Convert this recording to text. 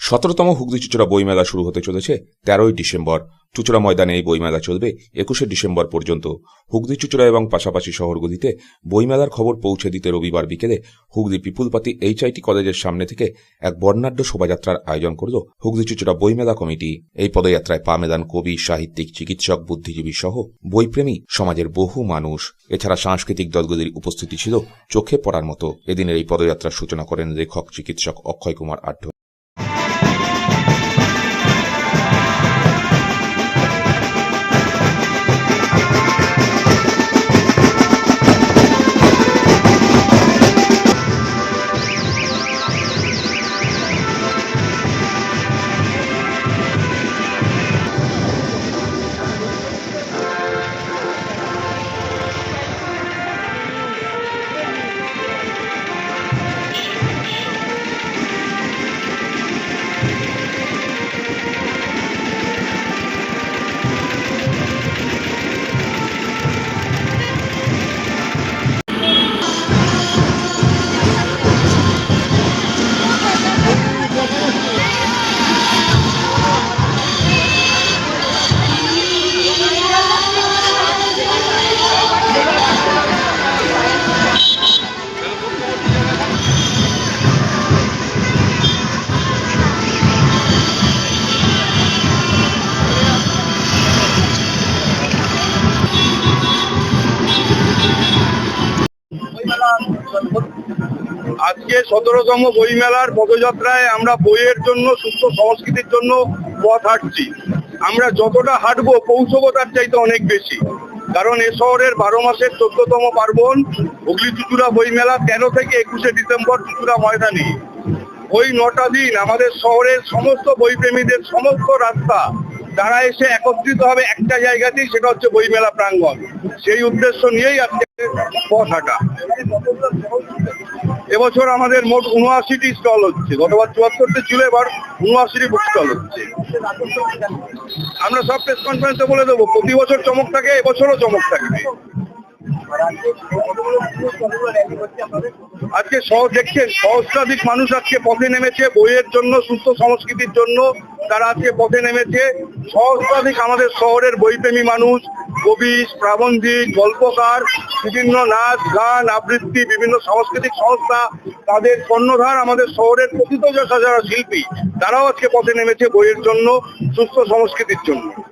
সতেরোতম হুগলি চুচড়া বইমেলা শুরু হতে চলেছে তেরোই ডিসেম্বর। চুচড়া ময়দানে এই বইমেলা চলবে একুশে ডিসেম্বর পর্যন্ত। হুগলি চুচড়া এবং পাশাপাশি শহরগুলিতে বইমেলার খবর পৌঁছে দিতে রবিবার বিকেলে হুগলি পিপুলপাতি এইচআইটি কলেজের সামনে থেকে এক বর্ণাঢ্য শোভাযাত্রার আয়োজন করল হুগলি চুচড়া বইমেলা কমিটি। এই পদযাত্রায় পা মেলান কবি, সাহিত্যিক, চিকিৎসক, বুদ্ধিজীবী সহ বইপ্রেমী সমাজের বহু মানুষ। এছাড়া সাংস্কৃতিক দলগুলির উপস্থিতি ছিল চোখে পড়ার মতো। এদিনের এই পদযাত্রার সূচনা করেন লেখক, চিকিৎসক অক্ষয় কুমার আঢ্য আজকে সতেরোতম বইমেলার পদযাত্রায় আমরা বইয়ের জন্য, সুস্থ সংস্কৃতির জন্য পথ হাঁটছি। আমরা যতটা হাঁটবো পৌঁছবো তার চাইতে অনেক বেশি। কারণ এ শহরের বারো মাসের চোদ্দতম পার্বণ, হুগলি চুচুড়া বইমেলা তেরো থেকে একুশে ডিসেম্বর চুচুড়া ময়দানে। ওই নটা দিন আমাদের শহরের সমস্ত বইপ্রেমীদের সমস্ত রাস্তা তারা এসে একত্রিত হবে একটা জায়গাতেই, সেটা হচ্ছে বইমেলা প্রাঙ্গণ। সেই উদ্দেশ্য নিয়েই আজকে এবছর আমাদের মোট উনআশিটি স্টল হচ্ছে। গতবার চুয়াত্তরটি ছিল এবার উনআশিটি বুক স্টল হচ্ছে। আমরা সব প্রেস কনফারেন্সে বলে দেবো, প্রতি বছর চমক থাকে, এবছরও চমক থাকবে। আজকে সহ দেখছেন, সহস্রাধিক মানুষ আজকে পথে নেমেছে, বইয়ের জন্য, সুস্থ সংস্কৃতির জন্য তারা আজকে পথে নেমেছে। সহস্রাধিক আমাদের শহরের বইপ্রেমী মানুষ কবি প্রাবন্ধিক, গল্পকার, বিভিন্ন নাচ, গান, আবৃত্তি, বিভিন্ন সাংস্কৃতিক সংস্থা, তাদের কর্ণধার আমাদের শহরের প্রকৃত যারা শিল্পী। তারাও আজকে পথে নেমেছে বইয়ের জন্য, সুস্থ সংস্কৃতির জন্য।